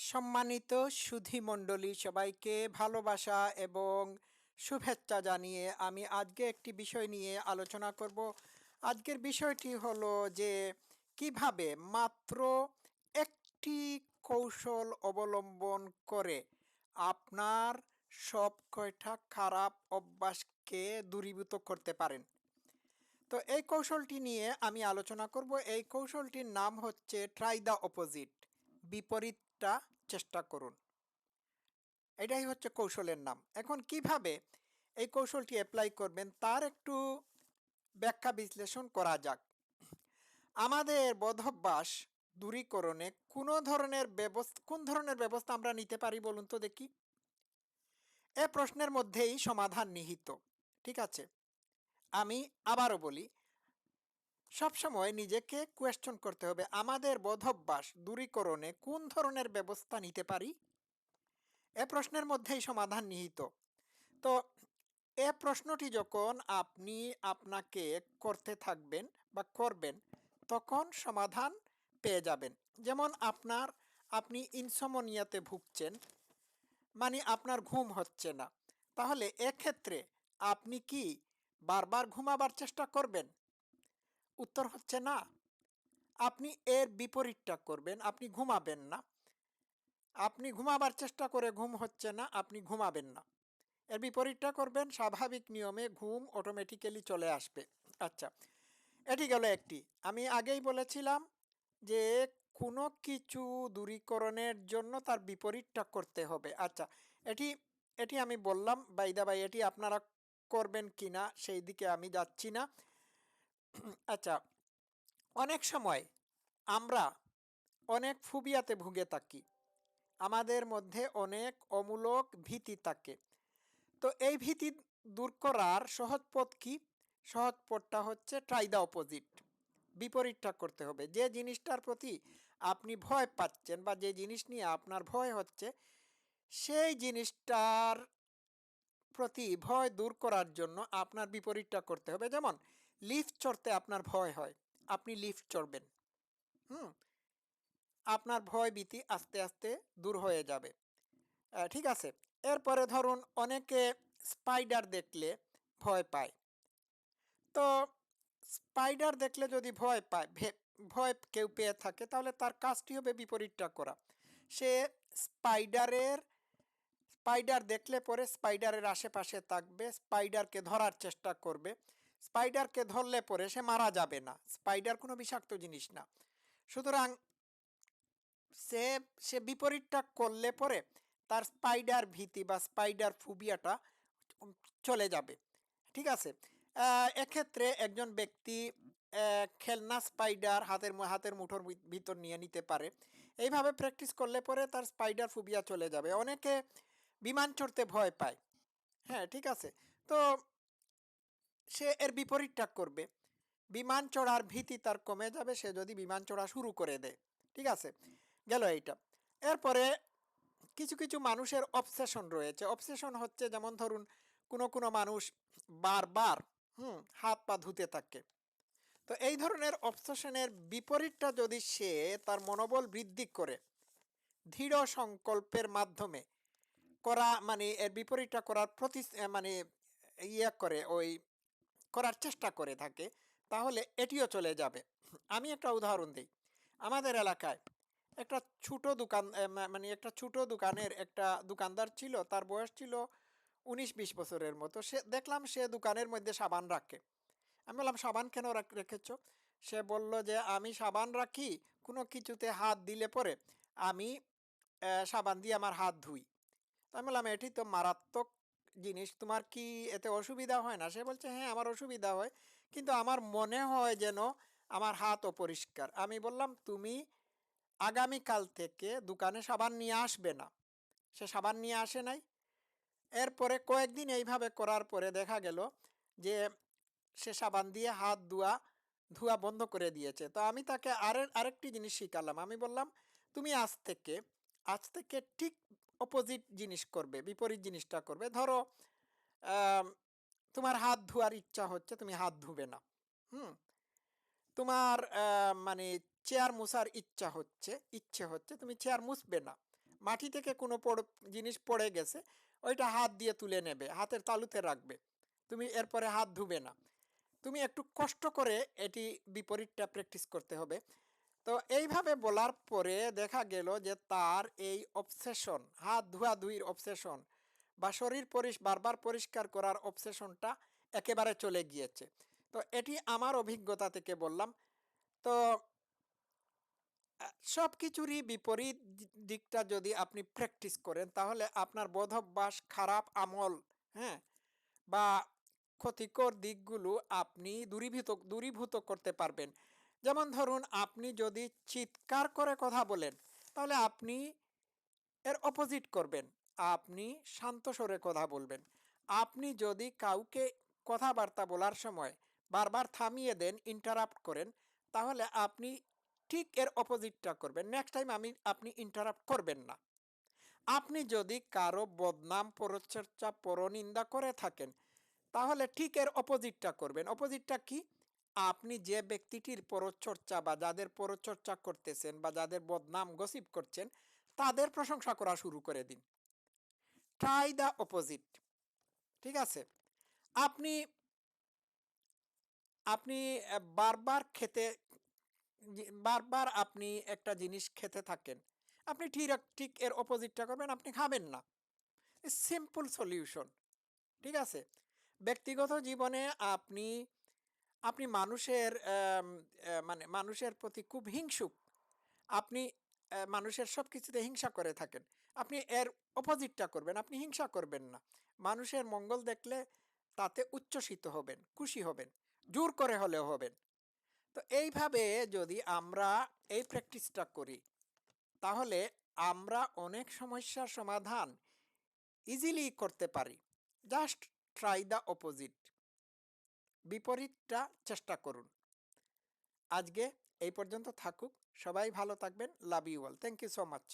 সম্মানিত সুধী মণ্ডলী সবাইকে ভালোবাসা এবং শুভেচ্ছা জানিয়ে আমি আজকে একটি বিষয় নিয়ে আলোচনা করব। আজকের বিষয়টি হলো যে কীভাবে মাত্র একটি কৌশল অবলম্বন করে আপনার সব কয়টা খারাপ অভ্যাসকে দূরীভূত করতে পারেন। তো এই কৌশলটি নিয়ে আমি আলোচনা করব। এই কৌশলটির নাম হচ্ছে ট্রাই দ্য অপোজিট বিপরীতটা চেষ্টা করুন। এটাই হচ্ছে কৌশলের নাম। এখন কীভাবে এই কৌশলটি অ্যাপ্লাই করবেন তার একটু ব্যাখ্যা বিশ্লেষণ করা যাক। আমাদের বদভ্যাস দূরীকরণে কোনো ধরনের ব্যবস্থা, কোন ধরনের ব্যবস্থা আমরা নিতে পারি বলুন তো দেখি। এ প্রশ্নের মধ্যেই সমাধান নিহিত, ঠিক আছে? আমি আবারও বলি সবসময় নিজেকে কোয়েশ্চন করতে হবে, আমাদের বোধভ্যাস দূরীকরণে কোন ধরনের ব্যবস্থা নিতে পারি? এ প্রশ্নের মধ্যেই সমাধান নিহিত। তো, এ প্রশ্নটি যখন আপনি আপনাকে করতে থাকবেন বা করবেন, তখন সমাধান পেয়ে যাবেন। যেমন আপনার, আপনি ইনসমনিয়াতে ভুগছেন মানে আপনার ঘুম হচ্ছে না। তাহলে এক্ষেত্রে আপনি কি বারবার ঘুমাবার চেষ্টা করবেন? উত্তর হচ্ছে না। আপনি এর বিপরীতটা করবেন, আপনি ঘুমাবেন না। আপনি ঘুমাবার চেষ্টা করে ঘুম হচ্ছে না, আপনি ঘুমাবেন না। এর বিপরীতটা করবেন, স্বাভাবিক নিয়মে ঘুম অটোমেটিক্যালি চলে আসবে। আচ্ছা এটি গেল একটি। আমি আগেই বলেছিলাম যে কোনো কিছু দূরীকরণের জন্য তার বিপরীতটা করতে হবে। আচ্ছা এটি এটি আমি বললাম বাইদা বাই এটি আপনারা করবেন কি না সেই দিকে আমি যাচ্ছি না। আচ্ছা অনেক সময় আমরা অনেক ফুবিয়াতে ভুগে থাকি। আমাদের মধ্যে অনেক অমূলক ভীতি থাকে। তো এই ভীতি দূর করার সহজ পথ কি? সহজ পথটা হচ্ছে ট্রাই দ্য অপোজিট বিপরীতটা করতে হবে। যে জিনিসটার প্রতি আপনি ভয় পাচ্ছেন বা যে জিনিস নিয়ে আপনার ভয় হচ্ছে, সেই জিনিসটার প্রতি ভয় দূর করার জন্য আপনার বিপরীতটা করতে হবে। যেমন লিফট চড়তে আপনার ভয় হয়, আপনি লিফট চড়বেন। হুম? আপনার ভয় ভীতি আস্তে আস্তে দূর হয়ে যাবে। ঠিক আছে? এরপরে ধরুন অনেকে স্পাইডার দেখলে ভয় পায়। তো স্পাইডার দেখলে যদি ভয় পায় ভয় কেউ পেয়ে থাকে, তাহলে তার কাজটি হবে বিপরীতটা করা। সে স্পাইডারের, স্পাইডার দেখলে পরে স্পাইডারের আশেপাশে থাকবে, স্পাইডারকে ধরার চেষ্টা করবে। স্পাইডারকে ধরলে পরে সে মারা যাবে না। স্পাইডার কোনো বিষাক্ত জিনিস না। সুতরাং সে সে বিপরীতটা করলে পরে তার স্পাইডার ভীতি বা স্পাইডার ফুবিয়াটা চলে যাবে। ঠিক আছে? এক্ষেত্রে একজন ব্যক্তি খেলনা স্পাইডার হাতের হাতের মুঠোর ভিতর নিয়ে নিতে পারে। এইভাবে প্র্যাকটিস করলে পরে তার স্পাইডার ফুবিয়া চলে যাবে। অনেকে বিমান চড়তে ভয় পায়। হ্যাঁ ঠিক আছে? তো সে এর বিপরীতটা করবে। বিমান চড়ার ভীতি তার কমে যাবে, সে যদি বিমান চড়া শুরু করে দেয়। ঠিক আছে? গেল এইটা। এরপরে কিছু কিছু মানুষের অবসেশন রয়েছে। অবসেশন হচ্ছে যেমন ধরুন, কোনো কোনো মানুষ বারবার, হুম, হাত পা ধুতে থাকে। তো এই ধরনের অবসেশনের বিপরীতটা যদি সে তার মনোবল বৃদ্ধি করে, দৃঢ় সংকল্পের মাধ্যমে করা মানে এর বিপরীতটা করার প্রতি মানে ইয়ে করে, ওই করার চেষ্টা করে থাকে, তাহলে এটিও চলে যাবে। আমি একটা উদাহরণ দিই। আমাদের এলাকায় একটা ছোট দোকান মানে একটা ছোট দোকানের একটা দোকানদার ছিল, তার বয়স ছিল উনিশ বিশ বছরের মতো। সে, দেখলাম সে দোকানের মধ্যে সাবান রাখে। আমি বললাম, সাবান কেন রেখেছ? সে বলল যে, আমি সাবান রাখি, কোনো কিছুতে হাত দিলে পরে আমি সাবান দিয়ে আমার হাত ধুই। আমি বললাম, এটি তো মারাত্মক জিনিস তোমার কি এতে অসুবিধা হয় না? সে বলছে হ্যাঁ আমার অসুবিধা হয়। কিন্তু আমার মনে হয় যেন আমার হাত অপরিষ্কার আমি বললাম, তুমি আগামীকাল থেকে দোকানে সাবান নিয়ে আসবে না। সে সাবান নিয়ে আসে নাই। এরপরে কয়েকদিন এইভাবে করার পরে দেখা গেল যে, সে সাবান দিয়ে হাত ধোয়া ধোয়া বন্ধ করে দিয়েছে। তো আমি তাকে আরেক আরেকটি জিনিস শিখালাম। আমি বললাম, তুমি আজ থেকে আজ থেকে ঠিক অপোজিট জিনিস করবে, বিপরীত জিনিসটা করবে। ধরো তোমার হাত ধোয়ার ইচ্ছা হচ্ছে, তুমি হাত ধুবে না, হুম? তোমার মানে চেয়ার মুছার ইচ্ছা হচ্ছে, ইচ্ছে হচ্ছে, তুমি চেয়ার মুছবে না। মাটি থেকে কোনো জিনিস পড়ে গেছে, ওইটা হাত দিয়ে তুলে নেবে, হাতের তালুতে রাখবে, তুমি এরপরে হাত ধুবে না। তুমি একটু কষ্ট করে এটি বিপরীতটা প্র্যাকটিস করতে হবে। তো এইভাবে বলার পরে দেখা গেল যে তার এই অবসেশন হাত ধোয়াধুয়ির অবসেশন বা শরীর পরিস, বারবার পরিষ্কার করার অবসেশনটা একেবারে চলে গিয়েছে। তো এটি আমার অভিজ্ঞতা থেকে বললাম। তো সব কিছুরই বিপরীত দিকটা যদি আপনি প্র্যাকটিস করেন, তাহলে আপনার বোধভ্যাস খারাপ আমল হ্যাঁ বা ক্ষতিকর দিকগুলো আপনি দূরীভূত দূরীভূত করতে পারবেন। যেমন ধরুন, আপনি যদি চিৎকার করে কথা বলেন, তাহলে আপনি এর অপোজিট করবেন। আপনি শান্ত স্বরে কথা বলবেন। আপনি যদি কাউকে কথাবার্তা বলার সময় বারবার থামিয়ে দেন ইন্টারাপ্ট করেন, তাহলে আপনি ঠিক এর অপোজিটটা করবেন। নেক্সট টাইম আমি, আপনি ইন্টারাপ্ট করবেন না। আপনি যদি কারও বদনাম পরচর্চা পরনিন্দা করে থাকেন, তাহলে ঠিক এর অপোজিটটা করবেন। অপোজিটটা কি? আপনি যে ব্যক্তিটির পরচর্চা বা যাদের পরচর্চা করতেছেন বা যাদের বদনাম গসিপ করছেন, তাদের প্রশংসা করা শুরু করে দিন। ট্রাই দ্য অপোজিট ঠিক আছে? আপনি আপনি বারবার খেতে, বারবার আপনি একটা জিনিস খেতে থাকেন, আপনি ঠিক ঠিক এর অপোজিটটা করবেন, আপনি খাবেন না। সিম্পল সলিউশন ঠিক আছে? ব্যক্তিগত জীবনে আপনি আপনি মানুষের মানে মানুষের প্রতি খুব হিংসুক। আপনি মানুষের সব কিছুতে হিংসা করে থাকেন। আপনি এর অপোজিটটা করবেন, আপনি হিংসা করবেন না। মানুষের মঙ্গল দেখলে তাতে উচ্ছ্বসিত হবেন, খুশি হবেন, জোর করে হলেও হবেন। তো এইভাবে যদি আমরা এই প্র্যাকটিসটা করি, তাহলে আমরা অনেক সমস্যার সমাধান ইজিলি করতে পারি। জাস্ট ট্রাই দ্য অপোজিট বিপরীতটা চেষ্টা করুন। আজকে এই পর্যন্ত থাকুক। সবাই ভালো থাকবেন। Love you all thank you so much